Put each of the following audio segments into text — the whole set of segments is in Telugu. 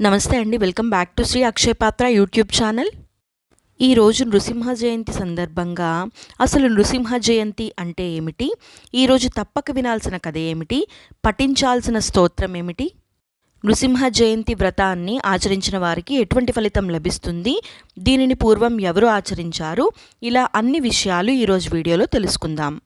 నమస్తే అండి. Welcome back to Shri Akshay Patra YouTube channel. ఈరోజు నృసింహ జయంతి సందర్భంగా అసలు నృసింహ జయంతి అంటే ఏమిటి? ఈరోజు తప్పక వినాల్సిన కథ ఏమిటి? పఠించాల్సిన స్తోత్రం ఏమిటి? నృసింహ జయంతి వ్రతాన్ని ఆచరించిన వారికి ఎటువంటి ఫలితం లభిస్తుంది? దీనిని పూర్వం ఎవరు ఆచరించారు? ఇలా అన్ని విషయాలు ఈరోజు వీడియోలో తెలుసుకుందాం.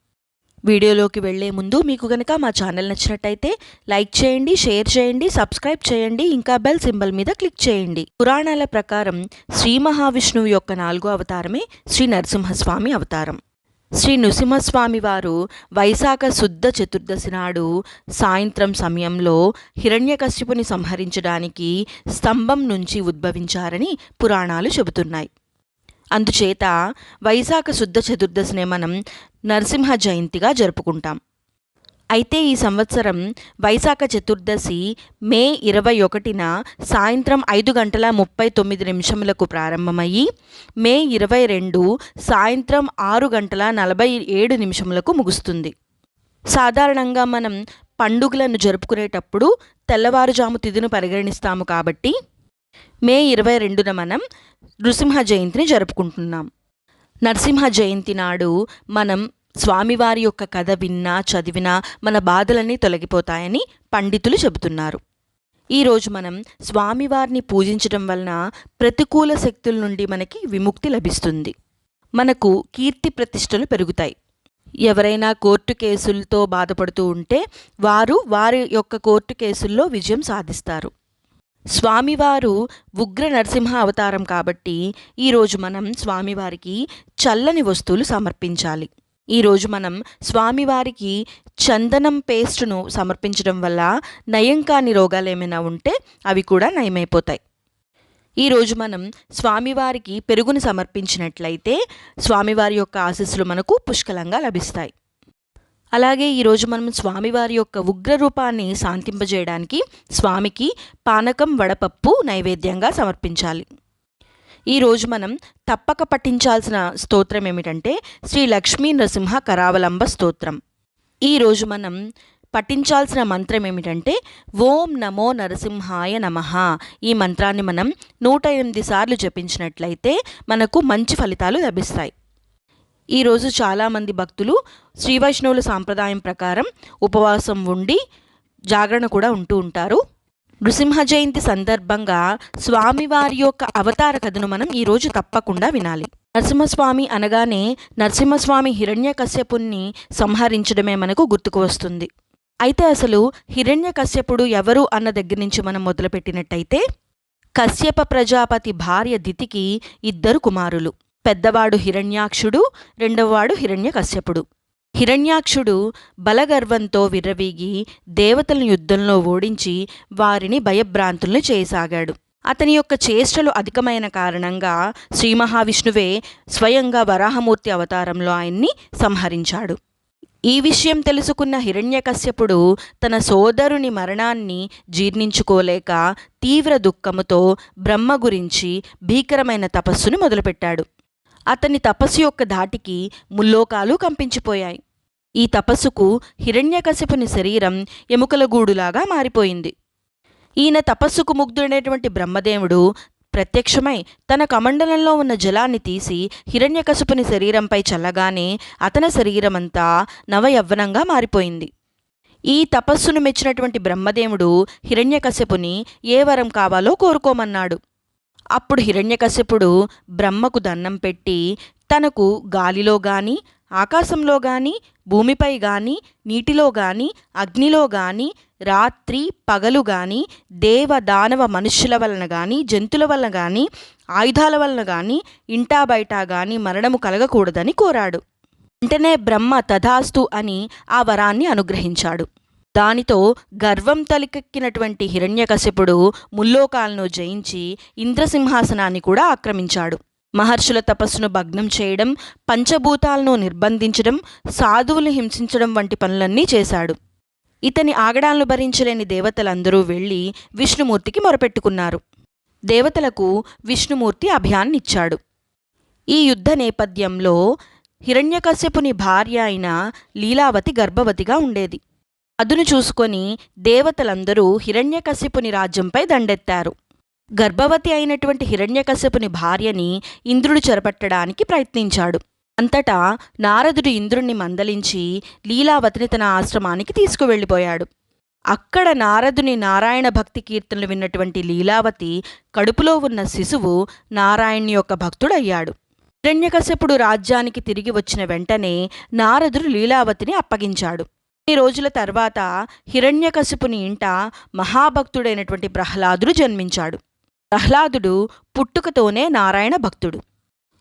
వీడియోలోకి వెళ్ళే ముందు మీకు గనక మా ఛానల్ నచ్చినట్టయితే లైక్ చేయండి షేర్ చేయండి సబ్స్క్రైబ్ చేయండి ఇంకా బెల్ సింబల్ మీద క్లిక్ చేయండి. పురాణాల ప్రకారం శ్రీ మహావిష్ణువు యొక్క నాలుగో అవతారమే శ్రీ నరసింహస్వామి అవతారం. శ్రీ నృసింహస్వామి వారు వైశాఖ శుద్ధ చతుర్దశి నాడు సాయంత్రం సమయంలో హిరణ్యకశ్యపుని సంహరించడానికి స్తంభం నుంచి ఉద్భవించారని పురాణాలు చెబుతున్నాయి. అందుచేత వైశాఖ శుద్ధ చతుర్దశినే మనం నరసింహ జయంతిగా జరుపుకుంటాం. అయితే ఈ సంవత్సరం వైశాఖ చతుర్దశి మే ఇరవై ఒకటిన సాయంత్రం ఐదు గంటల ముప్పై తొమ్మిది నిమిషములకు ప్రారంభమయ్యి మే ఇరవై రెండు సాయంత్రం ఆరు గంటల నలభై ఏడు నిమిషములకు ముగుస్తుంది. సాధారణంగా మనం పండుగలను జరుపుకునేటప్పుడు తెల్లవారుజాము తిథిను పరిగణిస్తాము కాబట్టి మే ఇరవై రెండున మనం నృసింహ జయంతిని జరుపుకుంటున్నాం. నరసింహ జయంతి నాడు మనం స్వామివారి యొక్క కథ విన్నా చదివినా మన బాధలన్నీ తొలగిపోతాయని పండితులు చెబుతున్నారు. ఈరోజు మనం స్వామివారిని పూజించడం వలన ప్రతికూల శక్తుల నుండి మనకి విముక్తి లభిస్తుంది. మనకు కీర్తి ప్రతిష్టలు పెరుగుతాయి. ఎవరైనా కోర్టు కేసులతో బాధపడుతూ ఉంటే వారు వారి యొక్క కోర్టు కేసుల్లో విజయం సాధిస్తారు. స్వామివారు ఉగ్ర నరసింహ అవతారం కాబట్టి ఈరోజు మనం స్వామివారికి చల్లని వస్తువులు సమర్పించాలి. ఈరోజు మనం స్వామివారికి చందనం పేస్ట్ను సమర్పించడం వల్ల నయం కాని రోగాలు ఏమైనా ఉంటే అవి కూడా నయమైపోతాయి. ఈరోజు మనం స్వామివారికి పెరుగును సమర్పించినట్లయితే స్వామివారి యొక్క ఆశీస్సులు మనకు పుష్కలంగా లభిస్తాయి. అలాగే ఈరోజు మనం స్వామివారి యొక్క ఉగ్ర రూపాన్ని శాంతింపజేయడానికి స్వామికి పానకం వడపప్పు నైవేద్యంగా సమర్పించాలి. ఈరోజు మనం తప్పక పఠించాల్సిన స్తోత్రం ఏమిటంటే శ్రీ లక్ష్మీ నరసింహ కరావలంబ స్తోత్రం. ఈరోజు మనం పఠించాల్సిన మంత్రం ఏమిటంటే ఓం నమో నరసింహాయ నమః. ఈ మంత్రాన్ని మనం నూట ఎనిమిది సార్లు జపించినట్లయితే మనకు మంచి ఫలితాలు లభిస్తాయి. ఈరోజు చాలామంది భక్తులు శ్రీ వైష్ణవుల సాంప్రదాయం ప్రకారం ఉపవాసం ఉండి జాగరణ కూడా ఉంటూ ఉంటారు. నృసింహ జయంతి సందర్భంగా స్వామివారి యొక్క అవతార కథను మనం ఈరోజు తప్పకుండా వినాలి. నరసింహస్వామి అనగానే నరసింహస్వామి హిరణ్యకశ్యపుణ్ణి సంహరించడమే మనకు గుర్తుకు వస్తుంది. అయితే అసలు హిరణ్యకశ్యపుడు ఎవరు అన్న దగ్గర నుంచి మనం మొదలుపెట్టినట్టయితే కశ్యప ప్రజాపతి భార్య దితికి ఇద్దరు కుమారులు. పెద్దవాడు హిరణ్యాక్షుడు రెండవవాడు హిరణ్యకశ్యపుడు. హిరణ్యాక్షుడు బలగర్వంతో విర్రవీగి దేవతలను యుద్ధంలో ఓడించి వారిని భయభ్రాంతుల్ని చేయసాగాడు. అతని యొక్క చేష్టలు అధికమైన కారణంగా శ్రీ మహావిష్ణువే స్వయంగా వరాహమూర్తి అవతారంలో ఆయన్ని సంహరించాడు. ఈ విషయం తెలుసుకున్న హిరణ్యకశ్యపుడు తన సోదరుని మరణాన్ని జీర్ణించుకోలేక తీవ్ర దుఃఖముతో బ్రహ్మ గురించి భీకరమైన తపస్సును మొదలుపెట్టాడు. అతని తపస్సు యొక్క ధాటికి ముల్లోకాలు కంపించిపోయాయి. ఈ తపస్సుకు హిరణ్యకశిపుని శరీరం ఎముకల గూడులాగా మారిపోయింది. ఈయన తపస్సుకు ముగ్ధుడైనటువంటి బ్రహ్మదేవుడు ప్రత్యక్షమై తన కమండలంలో ఉన్న జలాన్ని తీసి హిరణ్యకశిపుని శరీరంపై చల్లగానే అతని శరీరమంతా నవయవ్వనంగా మారిపోయింది. ఈ తపస్సును మెచ్చినటువంటి బ్రహ్మదేవుడు హిరణ్యకశపుని ఏ వరం కావాలో కోరుకోమన్నాడు. అప్పుడు హిరణ్యకశ్యపుడు బ్రహ్మకు దండం పెట్టి తనకు గాలిలో గాని ఆకాశంలో గాని భూమిపై గాని నీటిలో గాని అగ్నిలో గాని రాత్రి పగలు గాని దేవ దానవ మనుష్యుల వలన గాని జంతుల వలన గాని ఆయుధాల వలన గాని ఇంటా బయట గాని మరణము కలగకూడదని కోరాడు. వెంటనే బ్రహ్మ తథాస్తు అని ఆ వరాన్ని అనుగ్రహించాడు. దానితో గర్వం తలికెక్కినటువంటి హిరణ్యకశిపుడు ముల్లోకాలను జయించి ఇంద్రసింహాసనాన్ని కూడా ఆక్రమించాడు. మహర్షుల తపస్సును భగ్నం చేయడం పంచభూతాలను నిర్బంధించడం సాధువులు హింసించడం వంటి పనులన్నీ చేశాడు. ఇతని ఆగడాలను భరించలేని దేవతలందరూ వెళ్ళి విష్ణుమూర్తికి మొరపెట్టుకున్నారు. దేవతలకు విష్ణుమూర్తి అభయాన్నిచ్చాడు. ఈ యుద్ధ నేపథ్యంలో హిరణ్యకశ్యపుని భార్య అయిన లీలావతి గర్భవతిగా ఉండేది. అదును చూసుకొని దేవతలందరూ హిరణ్యకశిపుని రాజ్యంపై దండెత్తారు. గర్భవతి అయినటువంటి హిరణ్యకశిపుని భార్యని ఇంద్రుడు చెరపట్టడానికి ప్రయత్నించాడు. అంతటా నారదుడు ఇంద్రుణ్ణి మందలించి లీలావతిని తన ఆశ్రమానికి తీసుకువెళ్ళిపోయాడు. అక్కడ నారదుని నారాయణ భక్తి కీర్తనలు విన్నటువంటి లీలావతి కడుపులో ఉన్న శిశువు నారాయణ్ యొక్క భక్తుడయ్యాడు. హిరణ్యకశ్యపుడు రాజ్యానికి తిరిగి వచ్చిన వెంటనే నారదుడు లీలావతిని అప్పగించాడు. కొన్ని రోజుల తర్వాత హిరణ్యకశిపుని ఇంట మహాభక్తుడైనటువంటి ప్రహ్లాదుడు జన్మించాడు. ప్రహ్లాదుడు పుట్టుకతోనే నారాయణ భక్తుడు.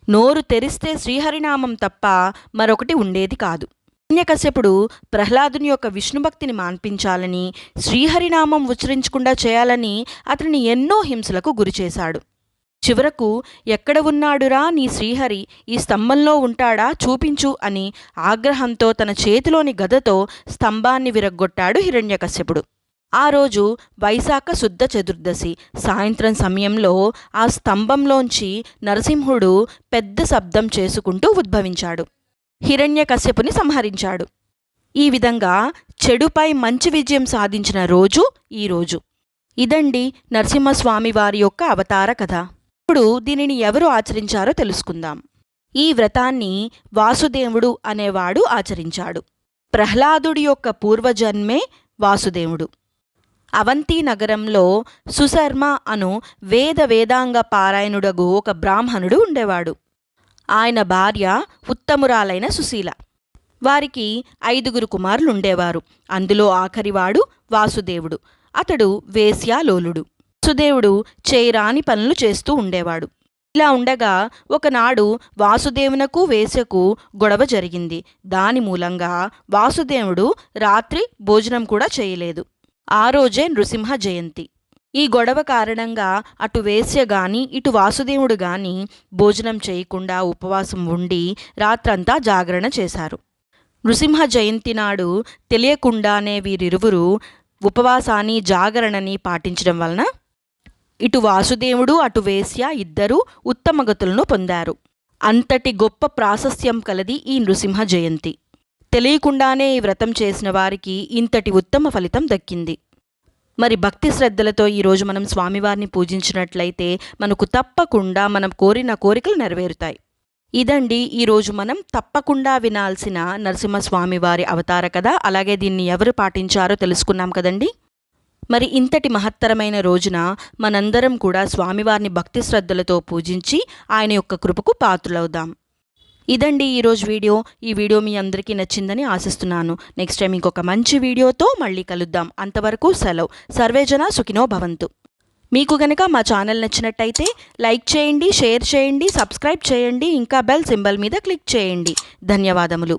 నోరు తెరిస్తే శ్రీహరినామం తప్ప మరొకటి ఉండేది కాదు. హిరణ్యకశ్యపుడు ప్రహ్లాదుని యొక్క విష్ణుభక్తిని మాన్పించాలని శ్రీహరినామం ఉచ్చరించకుండా చేయాలని అతనిని ఎన్నో హింసలకు గురిచేశాడు. చివరకు ఎక్కడ ఉన్నాడురా నీ శ్రీహరి? ఈ స్తంభంలో ఉంటాడా? చూపించు అని ఆగ్రహంతో తన చేతిలోని గదతో స్తంభాన్ని విరగ్గొట్టాడు హిరణ్యకశ్యపుడు. ఆ రోజు వైశాఖ శుద్ధ చతుర్దశి. సాయంత్రం సమయంలో ఆ స్తంభంలోంచి నరసింహుడు పెద్ద శబ్దం చేసుకుంటూ ఉద్భవించాడు. హిరణ్యకశ్యపుని సంహరించాడు. ఈ విధంగా చెడుపై మంచి విజయం సాధించిన రోజు ఈ రోజు. ఇదండి నరసింహస్వామి వారి యొక్క అవతార కథ. ఇప్పుడు దీనిని ఎవరు ఆచరించారో తెలుసుకుందాం. ఈ వ్రతాన్ని వాసుదేవుడు అనేవాడు ఆచరించాడు. ప్రహ్లాదుడి యొక్క పూర్వజన్మే వాసుదేవుడు. అవంతి నగరంలో సుశర్మ అను వేద వేదాంగ పారాయణుడగు ఒక బ్రాహ్మణుడు ఉండేవాడు. ఆయన భార్య ఉత్తమురాలైన సుశీల. వారికి ఐదుగురు కుమారులు ఉండేవారు అందులో ఆఖరివాడు వాసుదేవుడు. అతడు వేశ్యాలోలుడు. వాసుదేవుడు చేయరాని పనులు చేస్తూ ఉండేవాడు. ఇలా ఉండగా ఒకనాడు వాసుదేవునకు వేశ్యకు గొడవ జరిగింది. దాని మూలంగా వాసుదేవుడు రాత్రి భోజనం కూడా చేయలేదు. ఆ రోజే నృసింహ జయంతి. ఈ గొడవ కారణంగా అటు వేశ్య గాని ఇటు వాసుదేవుడు గాని భోజనం చేయకుండా ఉపవాసం ఉండి రాత్రంతా జాగరణ చేశారు. నృసింహ జయంతి నాడు తెలియకుండానే వీరిరువురు ఉపవాసాన్ని జాగరణని పాటించడం వలన ఇటు వాసుదేవుడు అటు వేశ్య ఇద్దరూ ఉత్తమగతులను పొందారు. అంతటి గొప్ప ప్రాశస్త్యం కలది ఈ నృసింహ జయంతి. తెలియకుండానే ఈ వ్రతం చేసిన వారికి ఇంతటి ఉత్తమ ఫలితం దక్కింది. మరి భక్తి శ్రద్ధలతో ఈరోజు మనం స్వామివారిని పూజించినట్లయితే మనకు తప్పకుండా మనం కోరిన కోరికలు నెరవేరుతాయి. ఇదండి ఈరోజు మనం తప్పకుండా వినాల్సిన నరసింహస్వామి వారి అవతార కథ. అలాగే దీన్ని ఎవరు పాటించారో తెలుసుకున్నాం కదండి? మరి ఇంతటి మహత్తరమైన రోజున మనందరం కూడా స్వామివారిని భక్తి శ్రద్ధలతో పూజించి ఆయన యొక్క కృపకు పాత్రులవుదాం. ఇదండి ఈరోజు వీడియో. ఈ వీడియో మీ అందరికీ నచ్చిందని ఆశిస్తున్నాను. నెక్స్ట్ టైం ఇంకొక మంచి వీడియోతో మళ్ళీ కలుద్దాం. అంతవరకు సెలవు. సర్వేజన సుఖినో భవంతు. మీకు గనక మా ఛానల్ నచ్చినట్టయితే లైక్ చేయండి షేర్ చేయండి సబ్స్క్రైబ్ చేయండి ఇంకా బెల్ సింబల్ మీద క్లిక్ చేయండి. ధన్యవాదములు.